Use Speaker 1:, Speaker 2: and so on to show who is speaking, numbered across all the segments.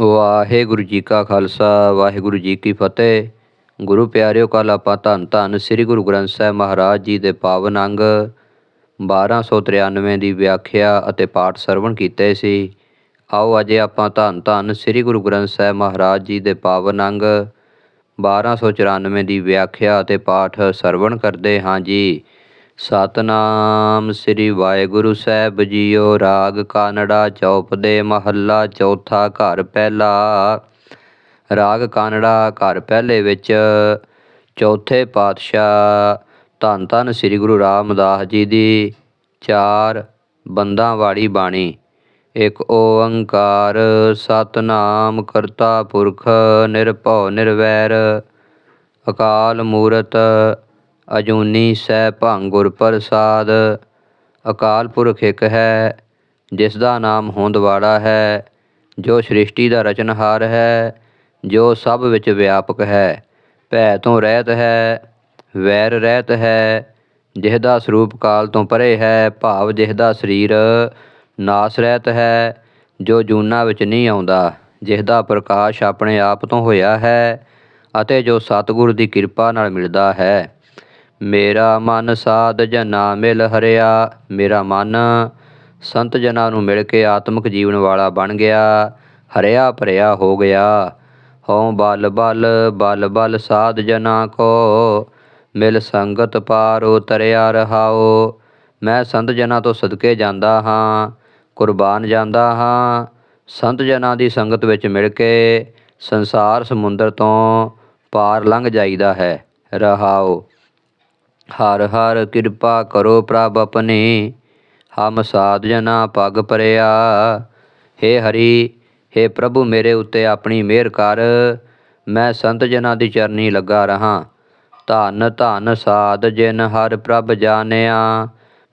Speaker 1: ਵਾਹਿਗੁਰੂ ਜੀ ਕਾ ਖਾਲਸਾ, ਵਾਹਿਗੁਰੂ ਜੀ ਕੀ ਫਤਿਹ। ਗੁਰੂ ਪਿਆਰਿਓ ਕੱਲ ਆਪਾਂ ਧੰਨ ਧੰਨ ਸ੍ਰੀ ਗੁਰੂ ਗ੍ਰੰਥ ਸਾਹਿਬ ਮਹਾਰਾਜ ਜੀ ਦੇ ਪਾਵਨ ਅੰਗ 1293 ਦੀ ਵਿਆਖਿਆ ਅਤੇ ਪਾਠ ਸਰਵਣ ਕੀਤੇ ਸੀ। ਆਓ ਅਜੇ ਆਪਾਂ ਧੰਨ ਧੰਨ ਸ੍ਰੀ ਗੁਰੂ ਗ੍ਰੰਥ ਸਾਹਿਬ ਮਹਾਰਾਜ ਜੀ ਦੇ ਪਾਵਨ ਅੰਗ 1294 ਦੀ ਵਿਆਖਿਆ ਅਤੇ ਪਾਠ ਸਰਵਣ ਕਰਦੇ ਹਾਂ ਜੀ। ਸਤਨਾਮ ਸ੍ਰੀ ਵਾਹਿਗੁਰੂ ਸਾਹਿਬ ਜੀਓ, ਰਾਗ ਕਾਨੜਾ ਚੌਪ ਦੇ ਮਹੱਲਾ ਚੌਥਾ ਘਰ ਪਹਿਲਾ। ਰਾਗ ਕਾਨੜਾ ਘਰ ਪਹਿਲੇ ਵਿੱਚ ਚੌਥੇ ਪਾਤਸ਼ਾਹ ਧੰਨ ਧੰਨ ਸ੍ਰੀ ਗੁਰੂ ਰਾਮਦਾਸ ਜੀ ਦੀ ਚਾਰ ਬੰਦਾਂ ਵਾਲੀ ਬਾਣੀ। ਇੱਕ ਓੰਕਾਰ, ਸਤਨਾਮ ਕਰਤਾ ਪੁਰਖ, ਨਿਰਭਉ ਨਿਰਵੈਰ, ਅਕਾਲ ਮੂਰਤ ਅਜੂਨੀ ਸਹਿ ਭੰਗ ਗੁਰ ਪ੍ਰਸਾਦ, ਅਕਾਲ ਪੁਰਖ ਇੱਕ ਹੈ, ਜਿਸ ਦਾ ਨਾਮ ਹੋਂਦਵਾੜਾ ਹੈ, ਜੋ ਸ੍ਰਿਸ਼ਟੀ ਦਾ ਰਚਨਹਾਰ ਹੈ, ਜੋ ਸਭ ਵਿੱਚ ਵਿਆਪਕ ਹੈ, ਭੈ ਤੋਂ ਰਹਿਤ ਹੈ, ਵੈਰ ਰਹਿਤ ਹੈ ਜਿਸਦਾ ਸਰੂਪ ਕਾਲ ਤੋਂ ਪਰੇ ਹੈ, ਭਾਵ ਜਿਸਦਾ ਸਰੀਰ ਨਾਸ ਰਹਿਤ ਹੈ, ਜੋ ਜੂਨਾ ਵਿੱਚ ਨਹੀਂ ਆਉਂਦਾ ਜਿਸਦਾ ਪ੍ਰਕਾਸ਼ ਆਪਣੇ ਆਪ ਤੋਂ ਹੋਇਆ ਹੈ ਅਤੇ ਜੋ ਸਤਿਗੁਰ ਦੀ ਕਿਰਪਾ ਨਾਲ ਮਿਲਦਾ ਹੈ। ਮੇਰਾ ਮਨ ਸਾਧ ਜਨਾ ਮਿਲ ਹਰਿਆ, ਮੇਰਾ ਮਨ ਸੰਤ ਜਨਾਂ ਨੂੰ ਮਿਲ ਕੇ ਆਤਮਿਕ ਜੀਵਨ ਵਾਲਾ ਬਣ ਗਿਆ, ਹਰਿਆ ਭਰਿਆ ਹੋ ਗਿਆ। ਹਉ ਬਲ ਬਲ ਬਲ ਬਲ ਸਾਧ ਜਨਾ ਕੋ, ਮਿਲ ਸੰਗਤ ਪਾਰ ਉਤਰਿਆ ਰਹਾਓ ਮੈਂ ਸੰਤ ਜਨਾਂ ਤੋਂ ਸਦਕੇ ਜਾਂਦਾ ਹਾਂ, ਕੁਰਬਾਨ ਜਾਂਦਾ ਹਾਂ। ਸੰਤ ਜਨਾਂ ਦੀ ਸੰਗਤ ਵਿੱਚ ਮਿਲ ਕੇ ਸੰਸਾਰ ਸਮੁੰਦਰ ਤੋਂ ਪਾਰ ਲੰਘ ਜਾਈਦਾ ਹੈ ਰਹਾਓ ਹਰ ਹਰ ਕਿਰਪਾ ਕਰੋ ਪ੍ਰਭ ਆਪਣੀ, ਹਮ ਸਾਧ ਜਨਾ ਪਗ ਪਰਿਆ। ਹੇ ਹਰੀ, ਹੇ ਪ੍ਰਭੂ ਮੇਰੇ ਉੱਤੇ ਆਪਣੀ ਮਿਹਰ ਕਰ, ਮੈਂ ਸੰਤ ਜਨਾਂ ਦੀ ਚਰਨੀ ਲੱਗਾ ਰਹਾ। ਧੰਨ ਧੰਨ ਸਾਧ ਜਿਨ ਹਰ ਪ੍ਰਭ ਜਾਣਿਆ,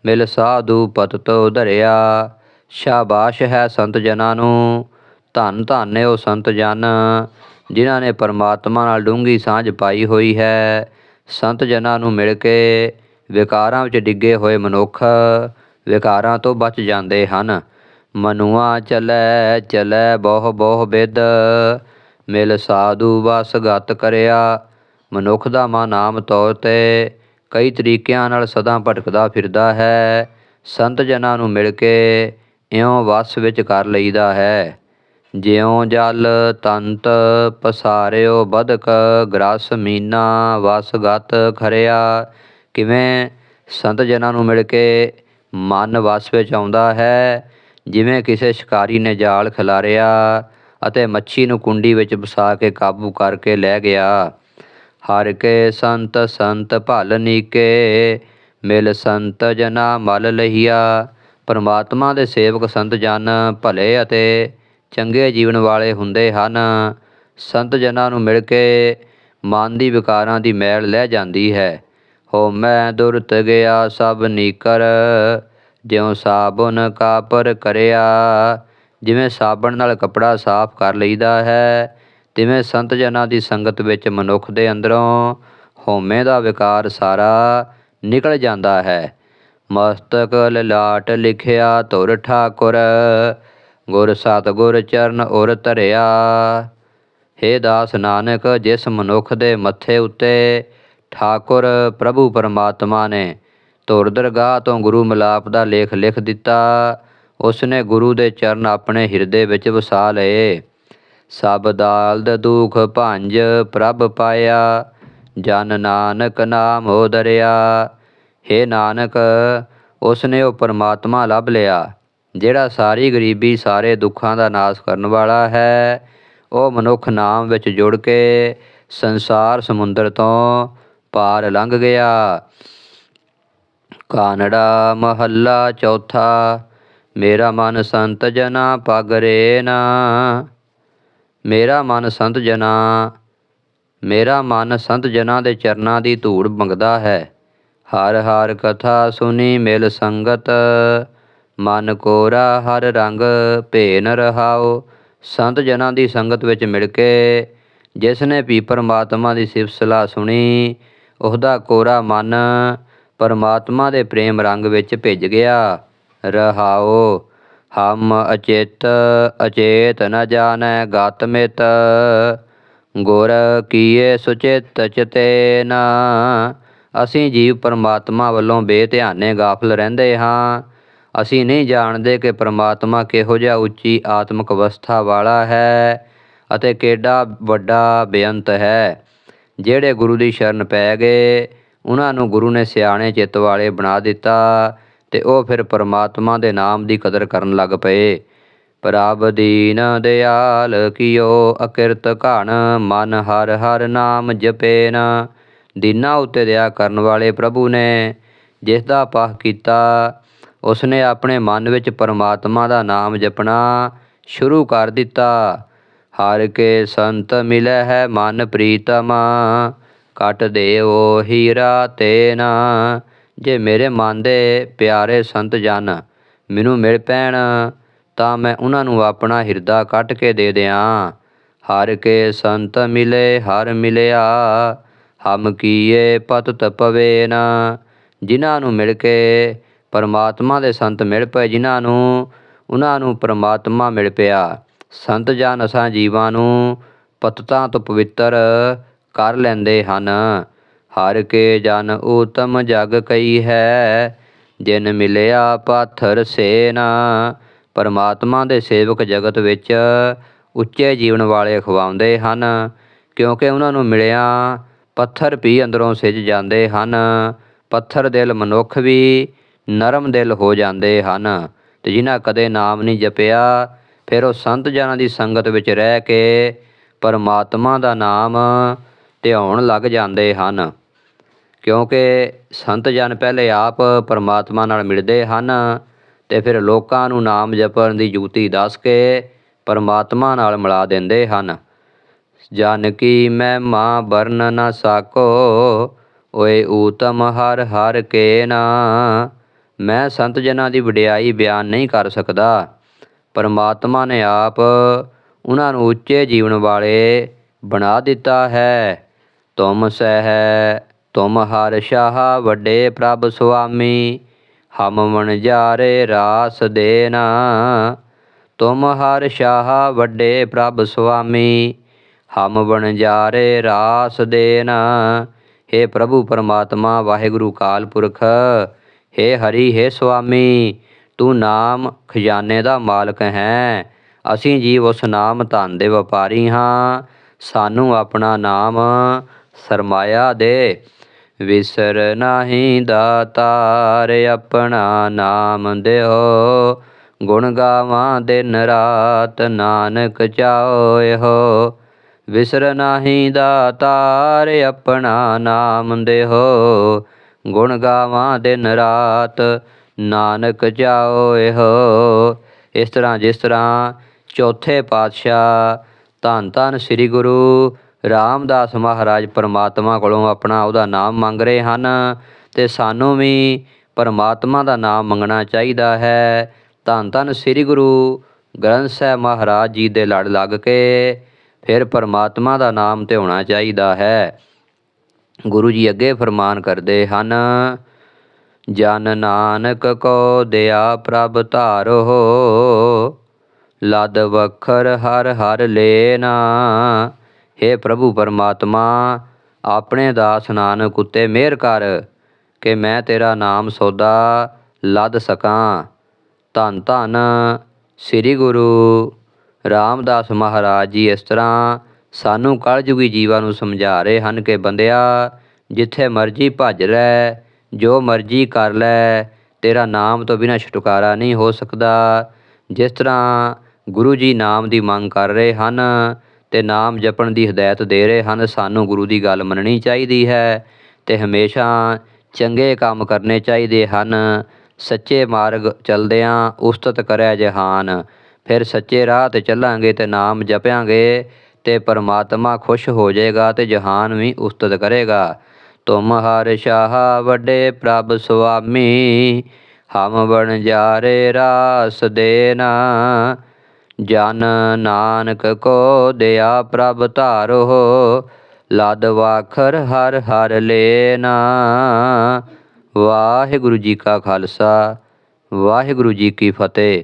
Speaker 1: ਮਿਲ ਸਾਧੂ ਪਤ ਤੋ ਧਰਿਆ। ਸ਼ਾਬਾਸ਼ ਹੈ ਸੰਤ ਜਨਾਂ ਨੂੰ, ਧਨ ਧੰਨ ਉਹ ਸੰਤ ਜਨ ਜਿਨ੍ਹਾਂ ਨੇ ਪਰਮਾਤਮਾ ਨਾਲ ਡੂੰਘੀ ਸਾਂਝ ਪਾਈ ਹੋਈ ਹੈ। ਸੰਤ ਜਨਾਂ ਨੂੰ ਮਿਲ ਕੇ ਵਿਕਾਰਾਂ ਵਿੱਚ ਡਿੱਗੇ ਹੋਏ ਮਨੁੱਖ ਵਿਕਾਰਾਂ ਤੋਂ ਬਚ ਜਾਂਦੇ ਹਨ। ਮਨੁਆ ਚਲੈ ਚਲੈ, ਬਹੁ ਬਹੁ ਬਿਦ। ਮਿਲ ਸਾਧੂ ਵਸ ਗਤ ਕਰਿਆ। ਮਨੁੱਖ ਦਾ ਮਨ ਆਮ ਤੌਰ ਤੇ ਕਈ ਤਰੀਕਿਆਂ ਨਾਲ ਸਦਾ ਭਟਕਦਾ ਫਿਰਦਾ ਹੈ। ਸੰਤ ਜਨਾਂ ਨੂੰ ਮਿਲ ਕੇ ਇਉਂ ਵਸ ਵਿੱਚ ਕਰ ਲਈਦਾ ਹੈ। ਜਿਉ ਜਲ ਤੰਤ ਪਸਾਰਿਓ ਬਦਕ, ਗ੍ਰਸ ਮੀਨਾ ਵਸ ਗਤ ਖਰਿਆ। ਕਿਵੇਂ ਸੰਤ ਜਨਾਂ ਨੂੰ ਮਿਲ ਕੇ ਮਨ ਵਸ ਵਿੱਚ ਆਉਂਦਾ ਹੈ, ਜਿਵੇਂ ਕਿਸੇ ਸ਼ਿਕਾਰੀ ਨੇ ਜਾਲ ਖਿਲਾਰਿਆ ਅਤੇ ਮੱਛੀ ਨੂੰ ਕੁੰਡੀ ਵਿੱਚ ਵਸਾ ਕੇ ਕਾਬੂ ਕਰਕੇ ਲੈ ਗਿਆ। ਹਰ ਕੇ ਸੰਤ ਸੰਤ ਭਲ ਨੀਕੇ, ਮਿਲ ਸੰਤ ਜਨਾ ਮਲ ਲਹੀਆ। ਪਰਮਾਤਮਾ ਦੇ ਸੇਵਕ ਸੰਤ ਜਨ ਭਲੇ ਅਤੇ ਚੰਗੇ ਜੀਵਨ ਵਾਲੇ ਹੁੰਦੇ ਹਨ। ਸੰਤ ਜਨਾਂ ਨੂੰ ਮਿਲ ਕੇ ਮਨ ਦੀ ਵਿਕਾਰਾਂ ਦੀ ਮੈਲ ਲੈ ਜਾਂਦੀ ਹੈ। ਹੋ ਮੈਂ ਦੁਰਤ ਗਿਆ, ਸਭ ਨੀਕਰ। ਜਿਉ ਸਾਬੁਨ ਕਾਪਰ ਕਰਿਆ, ਜਿਵੇਂ ਸਾਬਣ ਨਾਲ ਕਪੜਾ ਸਾਫ਼ ਕਰ ਲਈਦਾ ਹੈ, ਤਿਵੇਂ ਸੰਤ ਜਨਾਂ ਦੀ ਸੰਗਤ ਵਿੱਚ ਮਨੁੱਖ ਦੇ ਅੰਦਰੋਂ ਹਉਮੈ ਦਾ ਵਿਕਾਰ ਸਾਰਾ ਨਿਕਲ ਜਾਂਦਾ ਹੈ। ਮਸਤਕ ਲਲਾਟ ਲਿਖਿਆ ਤੁਰ ਠਾਕੁਰ। ਗੁਰ ਸਤਿਗੁਰ ਚਰਨ ਉਰ ਧਰਿਆ। ਹੇ ਦਾਸ ਨਾਨਕ, ਜਿਸ ਮਨੁੱਖ ਦੇ ਮੱਥੇ ਉੱਤੇ ਠਾਕੁਰ ਪ੍ਰਭੂ ਪਰਮਾਤਮਾ ਨੇ ਧੁਰ ਦਰਗਾਹ ਤੋਂ ਗੁਰੂ ਮਿਲਾਪ ਦਾ ਲੇਖ ਲਿਖ ਦਿੱਤਾ ਉਸ ਨੇ ਗੁਰੂ ਦੇ ਚਰਨ ਆਪਣੇ ਹਿਰਦੇ ਵਿੱਚ ਵਸਾ ਲਏ। ਸਭ ਦਾਲਦ ਦੁਖ ਭੰਜ ਪ੍ਰਭ ਪਾਇਆ, ਜਨ ਨਾਨਕ ਨਾਮ ਦਰਿਆ ਹੇ ਨਾਨਕ ਉਸ ਨੇ ਉਹ ਪਰਮਾਤਮਾ ਲੱਭ ਲਿਆ। ਜਿਹੜਾ ਸਾਰੀ ਗਰੀਬੀ ਸਾਰੇ ਦੁੱਖਾਂ ਦਾ ਨਾਸ਼ ਕਰਨ ਵਾਲਾ ਹੈ, ਉਹ ਮਨੁੱਖ ਨਾਮ ਵਿੱਚ ਜੁੜ ਕੇ ਸੰਸਾਰ ਸਮੁੰਦਰ ਤੋਂ ਪਾਰ ਲੰਘ ਗਿਆ। ਕਾਨੜਾ ਮਹੱਲਾ ਚੌਥਾ, ਮੇਰਾ ਮਨ ਸੰਤ ਜਨਾ ਪਗਰੇ ਨਾ। ਮੇਰਾ ਮਨ ਸੰਤ ਜਨਾ, ਮੇਰਾ ਮਨ ਸੰਤ ਜਨਾ ਦੇ ਚਰਨਾਂ ਦੀ ਧੂੜ ਮੰਗਦਾ ਹੈ। ਹਰ ਹਰ ਕਥਾ ਸੁਣੀ ਮਿਲ ਸੰਗਤ ਮਨ ਕੋਰਾ ਹਰ ਰੰਗ ਭੇਨ ਰਹਾਓ ਸੰਤ ਜਨਾਂ ਦੀ ਸੰਗਤ ਵਿੱਚ ਮਿਲ ਕੇ ਜਿਸ ਨੇ ਵੀ ਪਰਮਾਤਮਾ ਦੀ ਸਿਫਤ ਸਲਾਹ ਸੁਣੀ, ਉਹਦਾ ਕੋਰਾ ਮਨ ਪਰਮਾਤਮਾ ਦੇ ਪ੍ਰੇਮ ਰੰਗ ਵਿੱਚ ਭਿੱਜ ਗਿਆ। ਰਹਾਓ ਹਮ ਅਚੇਤ ਅਚੇਤ ਨ ਜਾਣੈ ਗਤ ਮਿਤ। ਗੁਰ ਕੀਏ ਸੁਚਿਤ ਚਤੇਨ। ਅਸੀਂ ਜੀਵ ਪਰਮਾਤਮਾ ਵੱਲੋਂ ਬੇਧਿਆਨੇ ਗਾਫਲ ਰਹਿੰਦੇ ਹਾਂ। ਅਸੀਂ ਨਹੀਂ ਜਾਣਦੇ ਕਿ ਪਰਮਾਤਮਾ ਕਿਹੋ ਜਿਹਾ ਉੱਚੀ ਆਤਮਿਕ ਅਵਸਥਾ ਵਾਲਾ ਹੈ ਅਤੇ ਕਿਹੜਾ ਵੱਡਾ ਬੇਅੰਤ ਹੈ। ਜਿਹੜੇ ਗੁਰੂ ਦੀ ਸ਼ਰਨ ਪੈ ਗਏ, ਉਹਨਾਂ ਨੂੰ ਗੁਰੂ ਨੇ ਸਿਆਣੇ ਚਿੱਤ ਵਾਲੇ ਬਣਾ ਦਿੱਤਾ ਤੇ ਉਹ ਫਿਰ ਪਰਮਾਤਮਾ ਦੇ ਨਾਮ ਦੀ ਕਦਰ ਕਰਨ ਲੱਗ ਪਏ। ਪ੍ਰਭ ਦੀਨ ਦਿਆਲ ਕੀਓ ਅਕਿਰਤ ਘਣ, ਮਨ ਹਰ ਹਰ ਨਾਮ ਜਪੇਨ। ਦੀਨਾ ਉੱਤੇ ਦਇਆ ਕਰਨ ਵਾਲੇ ਪ੍ਰਭੂ ਨੇ ਜਿਸ ਦਾ ਪਾਹ ਕੀਤਾ ਉਸਨੇ ਆਪਣੇ ਮਨ ਵਿੱਚ ਪਰਮਾਤਮਾ ਦਾ ਨਾਮ ਜਪਣਾ ਸ਼ੁਰੂ ਕਰ ਦਿੱਤਾ। ਹਰ ਕੇ ਸੰਤ ਮਿਲੈ ਹੈ ਮਨ ਪ੍ਰੀਤਮ, ਕਟ ਦੇਵੋ ਹੀਰਾ ਤੇਨਾ ਜੇ ਮੇਰੇ ਮਨ ਦੇ ਪਿਆਰੇ ਸੰਤ ਜਨ ਮੈਨੂੰ ਮਿਲ ਪੈਣ, ਤਾਂ ਮੈਂ ਉਹਨਾਂ ਨੂੰ ਆਪਣਾ ਹਿਰਦਾ ਕੱਟ ਕੇ ਦੇ ਦਿਆਂ। ਹਰ ਕੇ ਸੰਤ ਮਿਲੇ, ਹਰ ਮਿਲਿਆ, ਹਮ ਕੀਏ ਪਤ ਪਵੇ ਨਾ। ਜਿਨ੍ਹਾਂ ਨੂੰ ਮਿਲ ਕੇ ਪਰਮਾਤਮਾ ਦੇ ਸੰਤ ਮਿਲ ਪਏ, ਜਿਨ੍ਹਾਂ ਨੂੰ ਉਹਨਾਂ ਨੂੰ ਪਰਮਾਤਮਾ ਮਿਲ ਪਿਆ। ਸੰਤ ਜਨ ਅਸਾਂ ਜੀਵਾਂ ਨੂੰ ਪਤਤਾਂ ਤੋਂ ਪਵਿੱਤਰ ਕਰ ਲੈਂਦੇ ਹਨ। ਹਰ ਕੇ ਜਨ ਊਤਮ ਜਗ ਕਈ ਹੈ, ਜਿਨ ਮਿਲਿਆ ਪਾਥਰ ਸੇਨਾ। ਪਰਮਾਤਮਾ ਦੇ ਸੇਵਕ ਜਗਤ ਵਿੱਚ ਉੱਚੇ ਜੀਵਨ ਵਾਲੇ ਖਵਾਉਂਦੇ ਹਨ, ਕਿਉਂਕਿ ਉਹਨਾਂ ਨੂੰ ਮਿਲਿਆ ਪੱਥਰ ਵੀ ਅੰਦਰੋਂ ਸਿੱਜ ਜਾਂਦੇ ਹਨ। ਪੱਥਰ ਦਿਲ ਮਨੁੱਖ ਵੀ ਨਰਮ ਦਿਲ ਹੋ ਜਾਂਦੇ ਹਨ ਤੇ ਜਿਨ੍ਹਾਂ ਕਦੇ ਨਾਮ ਨਹੀਂ ਜਪਿਆ, ਫਿਰ ਉਹ ਸੰਤ ਜਨਾਂ ਦੀ ਸੰਗਤ ਵਿੱਚ ਰਹਿ ਕੇ ਪਰਮਾਤਮਾ ਦਾ ਨਾਮ ਧਿਆਉਣ ਲੱਗ ਜਾਂਦੇ ਹਨ। ਕਿਉਂਕਿ ਸੰਤ ਜਨ ਪਹਿਲੇ ਆਪ ਪਰਮਾਤਮਾ ਨਾਲ ਮਿਲਦੇ ਹਨ ਤੇ ਫਿਰ ਲੋਕਾਂ ਨੂੰ ਨਾਮ ਜਪਣ ਦੀ ਜੁਗਤੀ ਦੱਸ ਕੇ ਪਰਮਾਤਮਾ ਨਾਲ ਮਿਲਾ ਦਿੰਦੇ ਹਨ। ਜਨ ਕੀ ਮਹਿਮਾ ਵਰਨ ਨਾ ਸਾਕੋ, ਓਏ ਊਤਮ ਹਰ ਹਰ ਕੇ ਨਾ। ਮੈਂ ਸੰਤ ਜਨਾਂ ਦੀ ਵਡਿਆਈ ਬਿਆਨ ਨਹੀਂ ਕਰ ਸਕਦਾ। ਪਰਮਾਤਮਾ ਨੇ ਆਪ ਉਹਨਾਂ ਨੂੰ ਉੱਚੇ ਜੀਵਨ ਵਾਲੇ ਬਣਾ ਦਿੱਤਾ ਹੈ। ਤੁਮ ਸਹਿ, ਤੁਮ ਹਰ ਸ਼ਾਹ, ਵੱਡੇ ਪ੍ਰਭ ਸੁਆਮੀ, ਹਮ ਵਣਜਾਰੇ ਰਾਸ ਦੇਨਾ। ਤੁਮ ਹਰ ਸ਼ਾਹ, ਵੱਡੇ ਪ੍ਰਭ ਸੁਆਮੀ, ਹਮ ਵਣਜਾਰੇ ਰਾਸ ਦੇਨਾ। हे ਪ੍ਰਭੂ, ਪਰਮਾਤਮਾ, ਵਾਹਿਗੁਰੂ, ਕਾਲ ਪੁਰਖ ਹੇ ਹਰੀ, ਹੇ ਸੁਆਮੀ, ਤੂੰ ਨਾਮ ਖਜ਼ਾਨੇ ਦਾ ਮਾਲਕ ਹੈ। ਅਸੀਂ ਜੀਵ ਉਸ ਨਾਮ ਧਨ ਦੇ ਵਪਾਰੀ ਹਾਂ। ਸਾਨੂੰ ਆਪਣਾ ਨਾਮ ਸਰਮਾਇਆ ਦੇ। ਵਿਸਰ ਨਾਹੀ ਦਾਤਾਰ, ਆਪਣਾ ਨਾਮ ਦਿਓ। ਗੁਣ ਗਾਵਾਂ ਦਿਨ ਰਾਤ, ਨਾਨਕ ਚਾਓਏ ਹੋ ਵਿਸਰ ਨਾਹੀ ਦਾਤਾਰ, ਆਪਣਾ ਨਾਮ ਦਿਓ। ਗੁਣ ਗਾਵਾਂ ਦਿਨ ਰਾਤ, ਨਾਨਕ ਚਾਓਏ ਹੋ ਇਸ ਤਰ੍ਹਾਂ ਜਿਸ ਤਰ੍ਹਾਂ ਚੌਥੇ ਪਾਤਸ਼ਾਹ ਧੰਨ ਧੰਨ ਸ੍ਰੀ ਗੁਰੂ ਰਾਮਦਾਸ ਮਹਾਰਾਜ ਪਰਮਾਤਮਾ ਕੋਲੋਂ ਆਪਣਾ ਉਹਦਾ ਨਾਮ ਮੰਗ ਰਹੇ ਹਨ ਤੇ ਸਾਨੂੰ ਵੀ ਪਰਮਾਤਮਾ ਦਾ ਨਾਮ ਮੰਗਣਾ ਚਾਹੀਦਾ ਹੈ। ਧੰਨ ਧੰਨ ਸ੍ਰੀ ਗੁਰੂ ਗ੍ਰੰਥ ਸਾਹਿਬ ਮਹਾਰਾਜ ਜੀ ਦੇ ਲੜ ਲੱਗ ਕੇ ਫਿਰ ਪਰਮਾਤਮਾ ਦਾ ਨਾਮ ਤੇ ਹੋਣਾ ਚਾਹੀਦਾ ਹੈ। ਗੁਰੂ ਜੀ ਅੱਗੇ ਫਰਮਾਨ ਕਰਦੇ ਹਨ, ਜਨ ਨਾਨਕ ਕੋ ਦਿਆ ਪ੍ਰਭ ਧਾਰੋ, ਲਦ ਵਖਰ ਹਰ ਹਰ ਲੈਨਾ। हे ਪ੍ਰਭੂ ਪਰਮਾਤਮਾ, ਆਪਣੇ ਦਾਸ ਨਾਨਕ ਉਤੇ ਮਿਹਰ ਕਰ ਕਿ ਮੈਂ ਤੇਰਾ ਨਾਮ ਸੌਦਾ ਲਦ ਸਕਾਂ। ਧੰਨ ਧੰਨ ਸ੍ਰੀ ਗੁਰੂ ਰਾਮਦਾਸ ਮਹਾਰਾਜ ਜੀ, ਇਸ ਤਰ੍ਹਾਂ ਸਾਨੂੰ ਕਲਯੁਗੀ ਜੀਵਾਂ ਨੂੰ ਸਮਝਾ ਰਹੇ ਹਨ ਕਿ ਬੰਦਿਆ, ਜਿੱਥੇ ਮਰਜ਼ੀ ਭੱਜ ਲੈ, ਜੋ ਮਰਜ਼ੀ ਕਰ ਲੈ, ਤੇਰਾ ਨਾਮ ਤੋਂ ਬਿਨਾਂ ਛੁਟਕਾਰਾ ਨਹੀਂ ਹੋ ਸਕਦਾ। ਜਿਸ ਤਰ੍ਹਾਂ ਗੁਰੂ ਜੀ ਨਾਮ ਦੀ ਮੰਗ ਕਰ ਰਹੇ ਹਨ ਤੇ ਨਾਮ ਜਪਣ ਦੀ ਹਦਾਇਤ ਦੇ ਰਹੇ ਹਨ, ਸਾਨੂੰ ਗੁਰੂ ਦੀ ਗੱਲ ਮੰਨਣੀ ਚਾਹੀਦੀ ਹੈ ਤੇ ਹਮੇਸ਼ਾ ਚੰਗੇ ਕੰਮ ਕਰਨੇ ਚਾਹੀਦੇ ਹਨ। ਸੱਚੇ ਮਾਰਗ ਚਲਦਿਆਂ ਉਸਤਤ ਕਰਿਆ ਜਹਾਨ। ਫਿਰ ਸੱਚੇ ਰਾਹ ਤੇ ਚੱਲਾਂਗੇ ਤੇ ਨਾਮ ਜਪਾਂਗੇ ਤੇ ਪਰਮਾਤਮਾ ਖੁਸ਼ ਹੋ ਜਾਏਗਾ ਤੇ ਜਹਾਨ ਵੀ ਉਸਤਤ ਕਰੇਗਾ। ਤੁਮ ਹਰ ਸ਼ਾਹ ਵੱਡੇ ਪ੍ਰਭ ਸੁਆਮੀ, ਹਮ ਬਣ ਜਾਰੇ ਰਾਸ ਦੇਨਾ। ਜਨ ਨਾਨਕ ਕੋ ਦਿਆ ਪ੍ਰਭ ਧਾਰੋ, ਲਦ ਵਾਖਰ ਹਰ ਹਰ ਲੇਨਾ। ਵਾਹਿਗੁਰੂ ਜੀ ਕਾ ਖਾਲਸਾ, ਵਾਹਿਗੁਰੂ ਜੀ ਕੀ ਫਤਿਹ।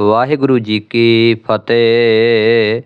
Speaker 1: ਵਾਹਿਗੁਰੂ ਜੀ ਕੀ ਫਤਿਹ।